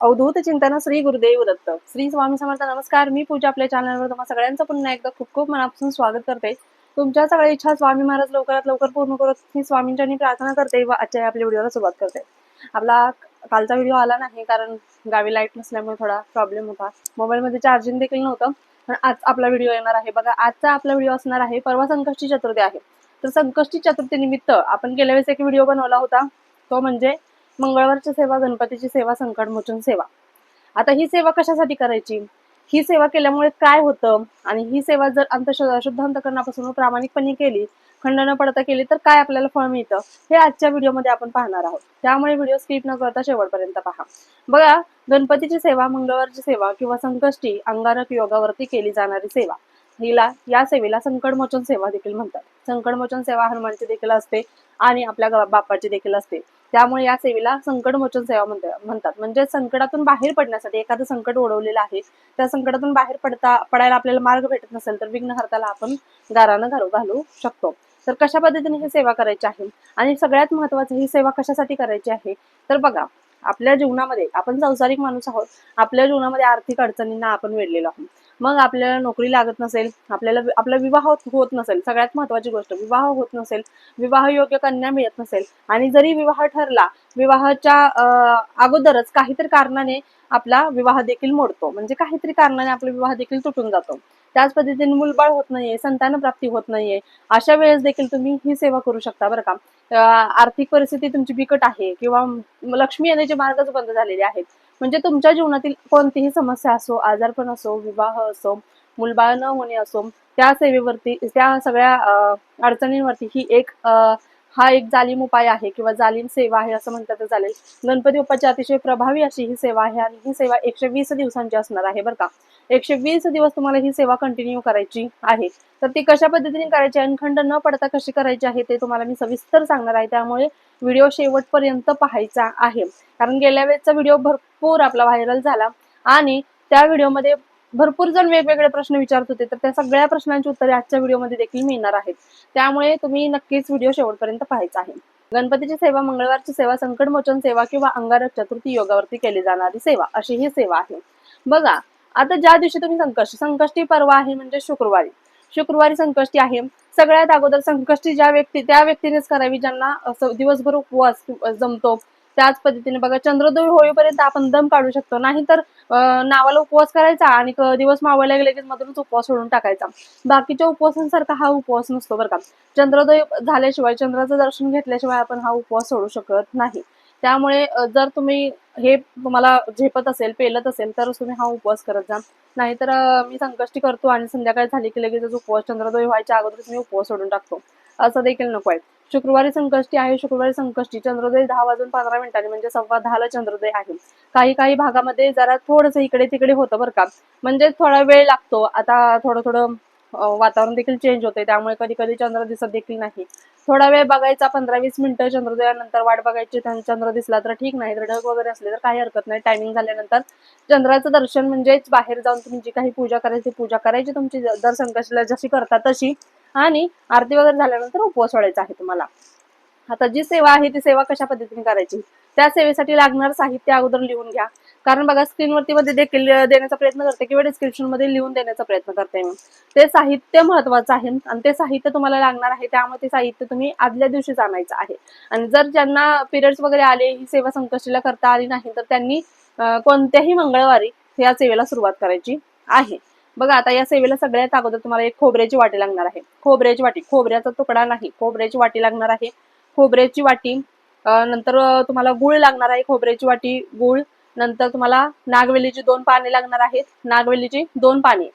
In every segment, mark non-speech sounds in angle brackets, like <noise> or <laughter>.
अवधूत चिंतन श्री गुरुदेव दत्त. श्री स्वामी समर्थ नमस्कार. मी पूजा आपल्या चॅनलवर तुम्हा सगळ्यांचं पुन्हा एकदा खूप खूप मनापासून स्वागत करते. तुमच्या सगळ्या इच्छा स्वामी महाराज लवकरात लवकर पूर्ण करत मी स्वामींच्या प्रार्थना करते व आजच्या आपल्या व्हिडिओला सुरुवात करते. आपला कालचा व्हिडिओ आला नाही कारण गावी लाइट नसल्यामुळे थोडा प्रॉब्लेम होता. मोबाईलमध्ये चार्जिंग देखील नव्हतं. पण आज आपला व्हिडिओ येणार आहे. बघा आजचा आपला व्हिडिओ असणार आहे परवा संकष्टी चतुर्थी आहे. तर संकष्टी चतुर्थी निमित्त आपण गेल्या वेळेस एक व्हिडिओ बनवला होता. तो म्हणजे मंगळवारची सेवा गणपतीची सेवा संकटमोचन सेवा. आता ही सेवा कशासाठी करायची? ही सेवा केल्यामुळे काय होतं? आणि ही सेवा जर अंतशुद्ध अंतकरणापासून प्रामाणिकपणे केली खंड न पडता केली तर काय आपल्याला फळ मिळतं? हे आजच्या व्हिडिओमध्ये आपण पाहणार आहोत. त्यामुळे व्हिडिओ स्किप न करता शेवटपर्यंत पहा. बघा गणपतीची सेवा मंगळवारची सेवा किंवा संकष्टी अंगारक योगावरती केली जाणारी सेवा. हिला या सेवेला संकटमोचन सेवा देखील म्हणतात. संकटमोचन सेवा हनुमानची देखील असते आणि आपल्या बाप्पाची देखील असते. त्यामुळे या सेवेला संकटमोचन सेवा म्हणतात. म्हणजे संकटातून बाहेर पडण्यासाठी एखादं संकट ओढवलेलं आहे त्या संकटातून बाहेर पडता पडायला आपल्याला मार्ग भेटत नसेल तर विघ्नहर्ताला आपण दारानं घालू घालू शकतो. तर कशा पद्धतीने ही सेवा करायची आहे? आणि सगळ्यात महत्वाचं ही सेवा कशासाठी करायची आहे? तर बघा आपल्या जीवनामध्ये आपण संसारिक माणूस आहोत. आपल्या जीवनामध्ये आर्थिक अडचणींना आपण वेढलेलो आहोत. मग आपल्याला नोकरी लागत नसेल आपल्याला आपला विवाह होत नसेल सगळ्यात महत्वाची गोष्ट विवाह होत नसेल विवाह योग्य कन्या मिळत नसेल आणि जरी विवाह ठरला विवाहाच्या अं, अगोदरच काहीतरी कारणाने आपला विवाह देखील मोडतो. म्हणजे काहीतरी कारणाने आपला विवाह देखील तुटून जातो. त्याच पद्धतीने मुलबाळ होत नाहीये संतान प्राप्ती होत नाहीये अशा वेळेस देखील तुम्ही ही सेवा करू शकता बरं का. आर्थिक परिस्थिती तुमची बिकट आहे किंवा लक्ष्मी येण्याचे मार्गच बंद झालेले आहेत. म्हणजे तुमच्या जीवनातील कोणतीही समस्या असो आजारपण असो विवाह असो मुलबाळ न होणे असो त्या सेवेवरती त्या सगळ्या अडचणींवरती ही एक अं, हा एक जालीम उपाय आहे किंवा जालीम सेवा आहे असं म्हणतात तर चालेल. गणपती बाप्पाची अतिशय प्रभावी अशी ही सेवा आहे आणि ही सेवा एकशे वीस दिवसांची असणार आहे बरं का. एकशे वीस दिवस तुम्हाला ही सेवा कंटिन्यू करायची आहे. तर ती कशा पद्धतीने करायची अनखंड आणि खंड न पडता कशी करायची आहे ते तुम्हाला मी सविस्तर सांगणार आहे. त्यामुळे व्हिडिओ शेवटपर्यंत पाहायचा आहे. कारण गेल्या वेळेचा व्हिडिओ भरपूर आपला व्हायरल झाला आणि त्या व्हिडिओमध्ये भरपूर जण वेगवेगळे प्रश्न विचारत होते तर त्या सगळ्या प्रश्नांची उत्तरे आजच्या व्हिडिओमध्ये देखील मिळणार आहेत. त्यामुळे तुम्ही नक्कीच व्हिडिओ शेवटपर्यंत पाहायचा आहे. गणपतीची सेवा मंगळवारची सेवा संकटमोचन सेवा किंवा अंगारक चतुर्थी योगावरती केली जाणारी सेवा अशी ही सेवा आहे. बघा आता ज्या दिवशी तुम्ही संकष्टी संकष्टी पर्व आहे म्हणजे शुक्रवारी. शुक्रवारी संकष्टी आहे. सगळ्यात अगोदर संकष्टी ज्या व्यक्ती त्या व्यक्तीनेच करावी ज्यांना असं दिवसभर उपवास जमतो. त्याच पद्धतीने बघा चंद्रोदय होईपर्यंत आपण दम काढू शकतो. नाहीतर नावाला उपवास करायचा आणि दिवस मावळल्या लगेच मधूनच उपवास सोडून टाकायचा. बाकीच्या उपवासांसारखा हा उपवास नसतो बरं का. चंद्रोदय झाल्याशिवाय चंद्राचं दर्शन घेतल्याशिवाय आपण हा उपवास सोडू शकत नाही. त्यामुळे जर तुम्ही हे तुम्हाला झेपत असेल पेलत असेल तरच तुम्ही हा उपवास करत जा. नाहीतर मी संकष्टी करतो आणि संध्याकाळी झाली की लगेचच उपवास चंद्रोदय व्हायच्या अगोदरच मी उपवास सोडून टाकतो. असं देखील नको आहे. शुक्रवारी संकष्टी आहे. शुक्रवारी संकष्टी चंद्रोदय दहा वाजून पंधरा मिनिटांनी म्हणजे सव्वा दहाला चंद्रोदय आहे. काही काही भागामध्ये जरा थोडस इकडे तिकडे होतं बरं का. म्हणजे थोडा वेळ लागतो. आता थोडं थोडं वातावरण देखील चेंज होते त्यामुळे कधी कधी चंद्र दिसत देखील नाही. थोडा वेळ बघायचा पंधरा वीस मिनिटं चंद्रोदयानंतर वाट बघायची. चंद्र दिसला तर ठीक नाही. तर ढग वगैरे असले तर काही हरकत नाही. टायमिंग झाल्यानंतर चंद्राचं दर्शन म्हणजेच बाहेर जाऊन तुम्ही जी काही पूजा करायची पूजा करायची. तुमची दर संकष्टीला जशी करता तशी आणि आरती वगैरे झाल्यानंतर उपवास सोडायचा आहे तुम्हाला. आता जी सेवा आहे ती सेवा कशा पद्धतीने करायची? त्या सेवेसाठी लागणार साहित्य अगोदर लिहून घ्या. कारण बघा स्क्रीनवरती मध्ये देखील देण्याचा प्रयत्न करते किंवा डिस्क्रिप्शनमध्ये लिहून देण्याचा प्रयत्न करते मी. ते साहित्य महत्वाचं आहे आणि ते साहित्य तुम्हाला लागणार आहे त्यामुळे ते साहित्य तुम्ही आदल्या दिवशीच आणायचं आहे. आणि जर ज्यांना पिरियड्स वगैरे आले ही सेवा संकष्टीला करता आली नाही तर त्यांनी कोणत्याही मंगळवारी या सेवेला सुरुवात करायची आहे. बघा आता या सेवेला सगळ्यात अगोदर तुम्हाला एक खोबऱ्याची वाटी लागणार आहे. खोबऱ्याची वाटी. खोबऱ्याचा तुकडा नाही. खोबऱ्याची वाटी लागणार आहे. खोबऱ्याची वाटी नंतर तुम्हाला गुळ लागणार आहे. खोबऱ्याची वाटी गुळ. नंतर तुम्हाला नागवेलीची दोन पाने लागणार आहेत. नागवेलीची दोन पाने.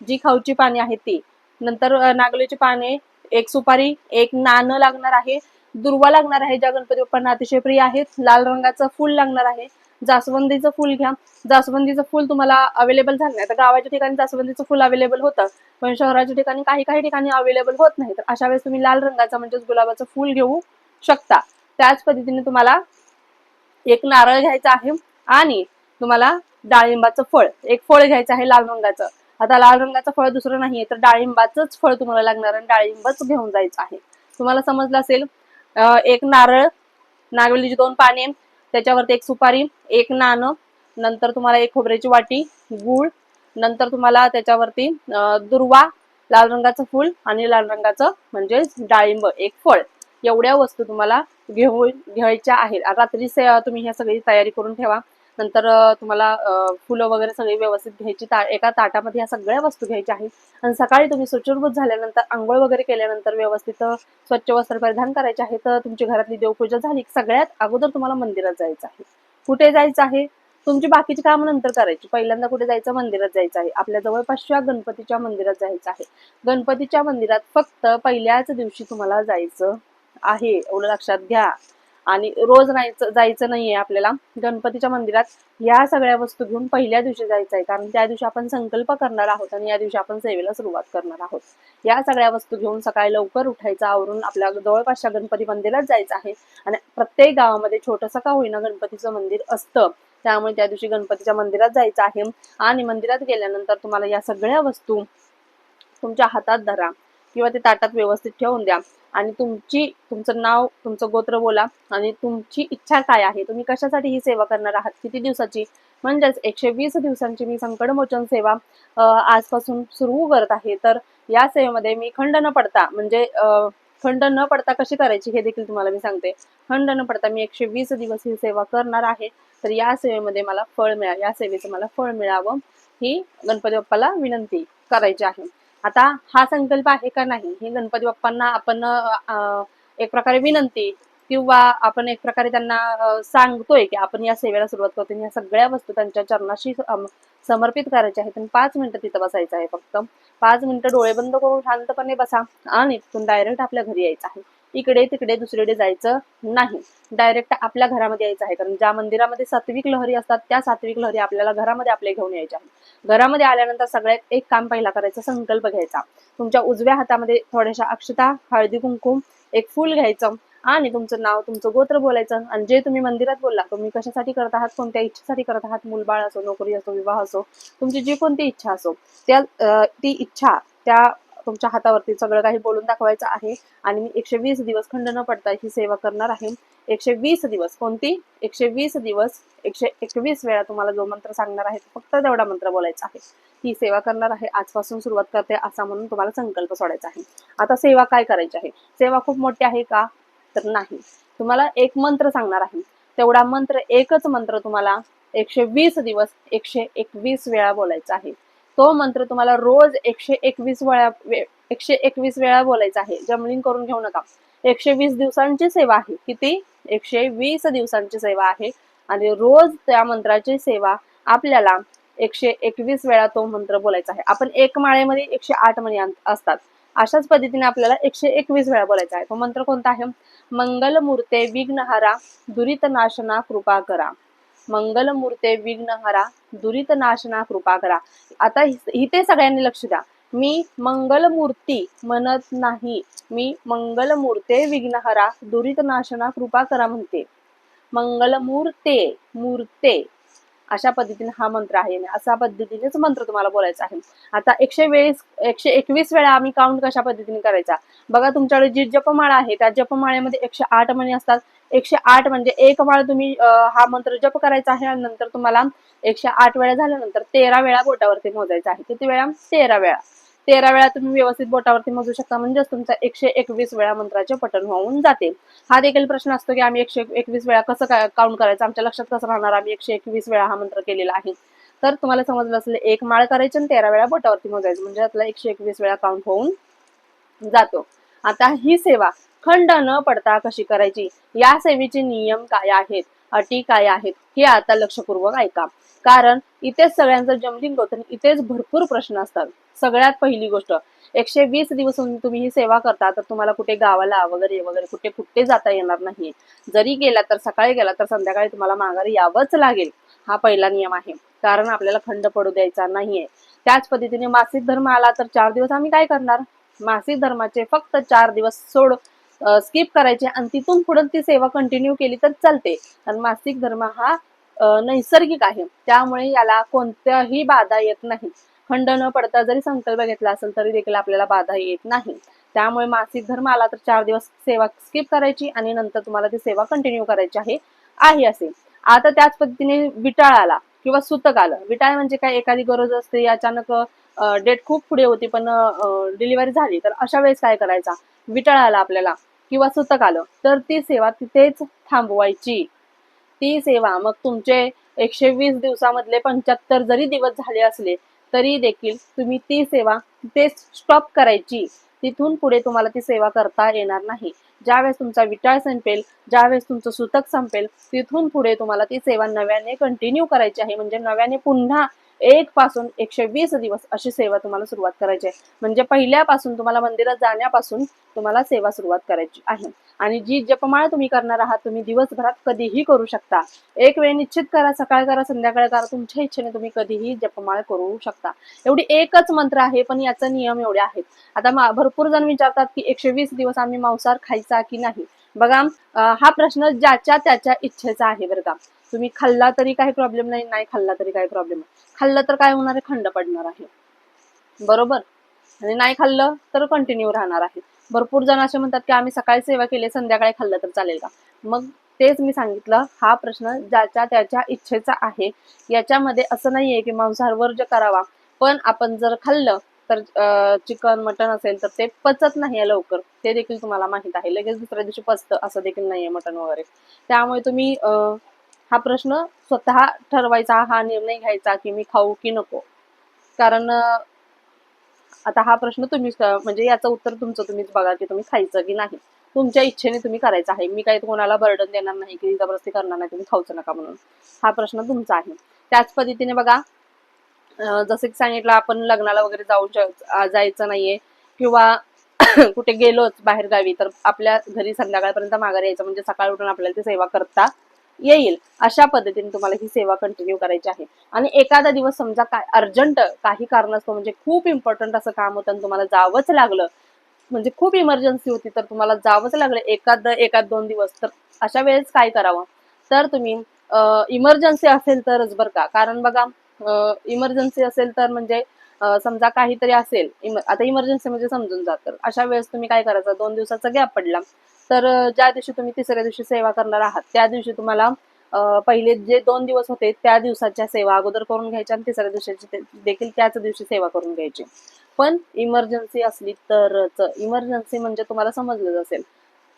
जी खाऊची पाने आहेत ती. नंतर नागवेलीची पाने एक सुपारी एक नाणं लागणार आहे. दुर्वा लागणार आहे ज्या गणपती बाप्पांना अतिशय प्रिय आहेत. लाल रंगाचं फूल लागणार आहे. जास्वंदीचं फूल घ्या. जास्वंदीचं फूल तुम्हाला अवेलेबल झालं नाही. तर गावाच्या ठिकाणी जास्वंदीचं फुल अवेलेबल होतं पण शहराच्या ठिकाणी काही काही ठिकाणी अवेलेबल होत नाही. तर अशा वेळेस तुम्ही लाल रंगाचं म्हणजेच गुलाबाचं फूल घेऊ शकता. त्याच पद्धतीने तुम्हाला एक नारळ घ्यायचा आहे आणि तुम्हाला डाळिंबाचं फळ एक फळ घ्यायचं आहे लाल रंगाचं. आता लाल रंगाचं फळ दुसरं नाहीये तर डाळिंबाचंच फळ तुम्हाला लागणार आणि डाळिंबच घेऊन जायचं आहे. तुम्हाला समजलं असेल? एक नारळ नागवेलीची दोन पाने त्याच्यावरती एक सुपारी एक नाणं नंतर तुम्हाला एक खोबऱ्याची वाटी गूळ नंतर तुम्हाला त्याच्यावरती दुर्वा लाल रंगाचं फूल आणि लाल रंगाचं म्हणजे डाळिंब एक फळ. एवढ्या वस्तू तुम्हाला घेऊन घ्यायच्या आहेत. रात्री तुम्ही ह्या सगळी तयारी करून ठेवा. नंतर तुम्हाला फुलं वगैरे सगळी व्यवस्थित घ्यायची. ता एका ताटामध्ये या सगळ्या वस्तू घ्यायच्या आहेत. आणि सकाळी तुम्ही सुचिरभूत झाल्यानंतर आंघोळ वगैरे केल्यानंतर व्यवस्थित स्वच्छ वस्त्र परिधान करायचे आहे तर तुमची घरातली देवपूजा झाली. सगळ्यात अगोदर तुम्हाला मंदिरात जायचं आहे. कुठे जायचं आहे? तुमची बाकीची कामं नंतर करायची. पहिल्यांदा कुठे जायचं? मंदिरात जायचं आहे. आपल्या जवळपासच्या गणपतीच्या मंदिरात जायचं आहे. गणपतीच्या मंदिरात फक्त पहिल्याच दिवशी तुम्हाला जायचं आहे. एवढं लक्षात घ्या. आणि रोज जायचं जायचं नाहीये आपल्याला. गणपतीच्या मंदिरात या सगळ्या वस्तू घेऊन पहिल्या दिवशी जायचं आहे कारण त्या दिवशी आपण संकल्प करणार आहोत आणि या दिवशी आपण सेवेला सुरुवात करणार आहोत. या सगळ्या वस्तू घेऊन सकाळी लवकर उठायचं आवरून आपल्या जवळपासच्या गणपती मंदिरात जायचं आहे. आणि प्रत्येक गावामध्ये छोटंसं का होईना गणपतीचं मंदिर असतं. त्यामुळे त्या दिवशी गणपतीच्या मंदिरात जायचं आहे. आणि मंदिरात गेल्यानंतर तुम्हाला या सगळ्या वस्तू तुमच्या हातात धरा. किंवा ते ताटात व्यवस्थित ठेवून द्या. आणि तुमची तुमचं नाव तुमचं गोत्र बोला आणि तुमची इच्छा काय आहे? तुम्ही कशासाठी ही सेवा करणार आहात? किती दिवसाची? म्हणजेच एकशे वीस दिवसांची मी संकटमोचन सेवा आजपासून सुरू करत आहे. तर या सेवेमध्ये मी खंड न पडता म्हणजे खंड न पडता कशी करायची हे देखील तुम्हाला मी सांगते. खंड न पडता मी एकशे वीस दिवस ही सेवा करणार आहे. तर या सेवेमध्ये मला फळ मिळा या सेवेचं मला फळ मिळावं ही गणपती बाप्पाला विनंती करायची आहे. आता हा संकल्प आहे का नाही? हे गणपती बाप्पांना आपण एक प्रकारे विनंती किंवा आपण एक प्रकारे त्यांना सांगतोय की आपण या सेवेला सुरुवात करतो. या सगळ्या वस्तू त्यांच्या चरणाशी समर्पित करायच्या आहेत. आणि पाच मिनिटं तिथं बसायचं आहे फक्त. पाच मिनिटं डोळे बंद करून शांतपणे बसा आणि तिथून डायरेक्ट आपल्या घरी यायचं आहे. इकडे तिकडे दुसरीकडे जायचं नाही. डायरेक्ट आपल्या घरामध्ये यायचं आहे. कारण ज्या मंदिरामध्ये सात्विक लहरी असतात त्या सात्विक लहरी आपल्याला घरामध्ये आपले घेऊन यायच्या घरामध्ये आल्यानंतर सगळ्यात एक काम पहिला करायचं संकल्प घ्यायचा. तुमच्या उजव्या हातामध्ये थोड्याशा अक्षता हळदी कुंकुम एक फूल घ्यायचं आणि तुमचं नाव तुमचं गोत्र बोलायचं. आणि जे तुम्ही मंदिरात बोलला तुम्ही कशासाठी करत आहात कोणत्या इच्छेसाठी करत आहात मुलबाळ असो नोकरी असो विवाह असो तुमची जी कोणती इच्छा असो त्या ती इच्छा त्या तुमच्या हातावरती सगळं काही बोलून दाखवायचं आहे. आणि मी एकशे वीस दिवस खंड न पडता ही सेवा करणार आहे. एकशे वीस दिवस कोणती? एकशे वीस दिवस एकशे एकवीस वेळा तुम्हाला जो मंत्र सांगणार आहे फक्त तेवढा मंत्र बोलायचा आहे. ही सेवा करणार आहे आजपासून सुरुवात करते असा म्हणून तुम्हाला संकल्प सोडायचा आहे. आता सेवा काय करायची आहे? सेवा खूप मोठी आहे का? तर नाही. तुम्हाला एक मंत्र सांगणार आहे. तेवढा मंत्र एकच मंत्र तुम्हाला एकशे वीस दिवस एकशे एकवीस वेळा बोलायचा आहे. तो मंत्र तुम्हाला रोज एकशे एकवीस वेळा एकशे एकवीस वेळा बोलायचा आहे. जमलिंग करून घेऊ नका. एकशे वीस दिवसांची सेवा आहे. किती? एकशे वीस दिवसांची सेवा आहे. आणि रोज त्या मंत्राची सेवा आपल्याला एकशे एकवीस वेळा तो मंत्र बोलायचा आहे. आपण एक माळेमध्ये एकशे आठ मणी असतात. अशाच पद्धतीने आपल्याला एकशे एकवीस वेळा बोलायचा आहे. तो मंत्र कोणता आहे? मंगलमूर्ते विघ्नहारा दुरित नाशना कृपा करा. मंगलमूर्ते विघ्नहरा दुरित नाशना कृपा करा आता हि- इथे सगळ्यांनी लक्ष द्या. मी मंगलमूर्ती म्हणत नाही. मी मंगलमूर्ते विघ्नहरा दुरित नाशना कृपा करा म्हणते. मंगलमूर्ते मूर्ते अशा पद्धतीने हा मंत्र आहे आणि पद्धतीनेच मंत्र तुम्हाला बोलायचा आहे. आता एकशे वेळेस एकशे एकवीस वेळा आम्ही काउंट कशा पद्धतीने करायचा? बघा तुमच्याकडे जी जपमाळा आहे त्या जपमाळेमध्ये एकशे आठ म्हणे असतात. एकशे आठ म्हणजे एक माळ तुम्ही हा मंत्र जप करायचा आहे आणि नंतर तुम्हाला एकशे आठ वेळा झाल्यानंतर तेरा वेळा बोटावरती मोजायचा आहे. किती वेळा? तेरा वेळा. तेरा वेळा तुम्ही व्यवस्थित बोटावरती मोजू शकता म्हणजेच तुमचा एकशे एकवीस वेळा मंत्राचे पठण होऊन जाते. हा देखील प्रश्न असतो की आम्ही एकशे एकवीस वेळा कसं का काउंट करायचं? आमच्या लक्षात कसं राहणार? आम्ही एकशे एकवीस वेळा हा मंत्र केलेला आहे. तर तुम्हाला समजलं असेल एक माळ करायची आणि तेरा वेळा बोटावरती मोजायचं म्हणजे आपला एकशे एकवीस वेळा काउंट होऊन जातो. आता ही सेवा खंड न पडता कशी करायची? या सेवेचे नियम काय आहेत? अटी काय आहेत हे आता लक्षपूर्वक ऐका. कारण इथेच सगळ्यांचं जमलिंग होतं इथेच भरपूर प्रश्न असतात. सगळ्यात पहिली गोष्ट एकशे वीस दिवस तुम्ही ही सेवा करता तर तुम्हाला कुठे गावाला वगैरे वगैरे कुठे कुठे जाता येणार नाही. जरी गेला तर सकाळी गेला तर संध्याकाळी तुम्हाला माघारी यावंच लागेल. हा पहिला नियम आहे. कारण आपल्याला खंड पडू द्यायचा नाहीये. त्याच पद्धतीने मासिक धर्म आला तर चार दिवस आम्ही काय करणार? मासिक धर्माचे फक्त चार दिवस सोड स्किप करायचे आणि तिथून पुढे ती सेवा कंटिन्यू केली तर चालते. कारण मासिक धर्म हा नैसर्गिक आहे. त्यामुळे याला कोणत्याही बाधा येत नाही. खंड न पडता जरी संकल्प घेतला असेल तरी देखील आपल्याला बाधा येत नाही. त्यामुळे मासिक धर्म आला तर चार दिवस सेवा स्किप करायची आणि नंतर तुम्हाला ती सेवा कंटिन्यू करायची आहे आहे असे. आता त्याच पद्धतीने विटाळ आला किंवा सुतक आलं. विटाळ म्हणजे काय? एखादी गरज असते अचानक डेट खूप पुढे होती पण डिलिव्हरी झाली. तर अशा वेळेस काय करायचा? विटाळ आला आपल्याला. किंवा सुतक आलं तर ती सेवा तिथेच थांबवायची. ती सेवा मग तुमचे एकशे वीस दिवसामधले पंच्याहत्तर जरी दिवस झाले असले तरी देखील तुम्ही ती सेवा तिथेच स्टॉप करायची. तिथून पुढे तुम्हाला ती सेवा करता येणार नाही. ज्यावेळेस तुमचा विटाळ संपेल ज्यावेळेस तुमचं सुतक संपेल तिथून पुढे तुम्हाला ती सेवा नव्याने कंटिन्यू करायची आहे. म्हणजे नव्याने पुन्हा एक पासून एकशे वीस दिवस अशी सेवा तुम्हाला सुरुवात करायची आहे. म्हणजे पहिल्यापासून तुम्हाला मंदिरात जाण्यापासून तुम्हाला सेवा सुरुवात करायची आहे. आणि जी जपमाळ तुम्ही करणार आहात तुम्ही दिवसभरात कधीही करू शकता. एक वेळ निश्चित करा सकाळ करा संध्याकाळ करा तुमच्या इच्छेने तुम्ही कधीही जपमाळ करू शकता. एवढी एकच मंत्र आहे पण याचा नियम एवढे आहेत. आता भरपूर जण विचारतात की एकशे वीस दिवस आम्ही मांसाहार खायचा की नाही? बघा हा प्रश्न ज्याच्या त्याच्या इच्छेचा आहे बरं का. तुम्ही खाल्ला तरी काही प्रॉब्लेम नाही नाही खाल्ला तरी काही प्रॉब्लेम नाही. खाल्लं तर काय होणार आहे? खंड पडणार आहे. बरोबर? आणि नाही खाल्लं तर कंटिन्यू राहणार आहे. भरपूर जण असे म्हणतात की आम्ही सकाळी सेवा केली संध्याकाळी खाल्लं तर चालेल का? मग तेच मी सांगितलं हा प्रश्न ज्याच्या त्याच्या इच्छेचा आहे. याच्यामध्ये असं नाहीये की मांसाहार वर्ज करावा. पण आपण जर खाल्लं तर चिकन मटन असेल तर ते पचत नाही लवकर. ते देखील तुम्हाला माहीत आहे. लगेच दुसऱ्या दिवशी पचतं असं देखील नाहीये मटन वगैरे. त्यामुळे तुम्ही हा प्रश्न स्वतः ठरवायचा हा निर्णय घ्यायचा की मी खाऊ की नको. कारण आता हा प्रश्न तुम्हीच म्हणजे याचं उत्तर तुमचं तुम्हीच बघा की तुम्ही खायचं की नाही. तुमच्या इच्छेने तुम्ही करायचं आहे. मी काही कोणाला बर्डन देणार नाही की जबरदस्ती करणार नाही तुम्ही खाऊच नका म्हणून. हा प्रश्न तुमचा आहे. त्याच पद्धतीने बघा जसं की सांगितलं आपण लग्नाला वगैरे जाऊ जायचं नाहीये किंवा <coughs> कुठे गेलोच बाहेर गावी तर आपल्या घरी संध्याकाळपर्यंत माघारी यायचं. म्हणजे सकाळी उठून आपल्याला ती सेवा करता येईल अशा पद्धतीने तुम्हाला ही सेवा कंटिन्यू करायची आहे. आणि एखादा दिवस समजा काय अर्जंट काही कारणास्तव म्हणजे खूप इम्पॉर्टंट असं काम होतं आणि तुम्हाला जावंच लागलं म्हणजे खूप इमर्जन्सी होती तर तुम्हाला जावंच लागलं एखाद एखाद दोन दिवस तर अशा वेळेस काय करावं? तर तुम्ही इमर्जन्सी असेल तरच बरं का. कारण बघा इमर्जन्सी असेल तर म्हणजे समजा काहीतरी असेल इम- आता इमर्जन्सी म्हणजे समजून जा तर. अशा वेळेस तुम्ही काय करायचं? दोन दिवसाचा गॅप पडला. तर ज्या दिवशी तुम्ही तिसऱ्या दिवशी सेवा करणार आहात त्या दिवशी तुम्हाला पहिले जे दोन दिवस होते त्या दिवसाच्या सेवा अगोदर करून घ्यायच्या आणि तिसऱ्या दिवसाची देखील त्याच दिवशी सेवा करून घ्यायची. पण इमर्जन्सी असली तरच इमर्जन्सी म्हणजे तुम्हाला समजलंच असेल.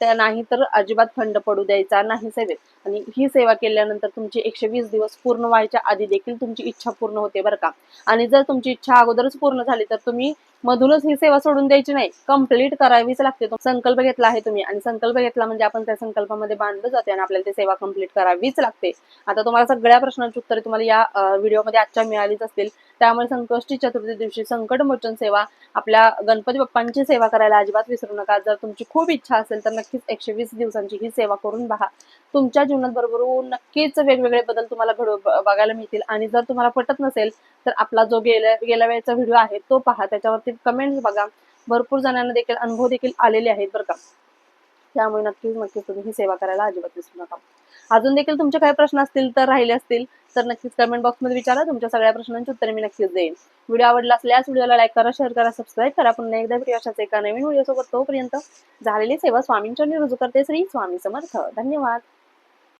त्या नाही तर अजिबात थंड पडू द्यायचा नाही सेवेत. आणि ही सेवा केल्यानंतर तुमची एकशे वीस दिवस पूर्ण व्हायच्या आधी देखील तुमची इच्छा पूर्ण होते बरं का. आणि जर तुमची इच्छा अगोदरच पूर्ण झाली तर तुम्ही मधूनच ही सेवा सोडून द्यायची नाही. कंप्लीट करावीच लागते. संकल्प घेतला आहे तुम्ही. आणि संकल्प घेतला म्हणजे आपण त्या संकल्पामध्ये बांधलं जाते आणि आपल्याला ती सेवा कंप्लीट करावीच लागते. आता तुम्हाला सगळ्या प्रश्नांची उत्तरे तुम्हाला या व्हिडिओमध्ये आजच्या मिळालीच असतील. त्यामुळे संकष्टी चतुर्थी दिवशी संकट मोचन सेवा आपल्या गणपती बाप्पांची सेवा करायला अजिबात विसरू नका. जर तुमची खूप इच्छा असेल तर नक्कीच एकशे वीस दिवसांची ही सेवा करून पहा तुमच्या जीवनात बरोबर नक्कीच वेगवेगळे बदल तुम्हाला घडू बघायला मिळतील. आणि जर तुम्हाला पटत नसेल तर आपला जो गेल्या गेल्या वेळेचा व्हिडिओ आहे तो पहा. त्याच्यावरती कमेंट्स बघा. भरपूर जणांना देखील अनुभव देखील आलेले आहेत बरं का. त्यामुळे नक्कीच नक्कीच तुम्ही ही सेवा करायला अजिबात विसरू नका. अजून देखील तुमचे काही प्रश्न असतील तर राहिले असतील तर नक्कीच कमेंट बॉक्समध्ये विचारा. तुमच्या सगळ्या प्रश्नांची उत्तरे मी नक्कीच देईन. व्हिडिओ आवडला असल्यास व्हिडिओला लाईक करा शेअर करा सबस्क्राईब करा. पुन्हा एकदा व्हिडिओ अशाच एका नवीन व्हिडिओसोबत तोपर्यंत झालेली सेवा स्वामींच्या रुजू करते. श्री स्वामी समर्थ. धन्यवाद.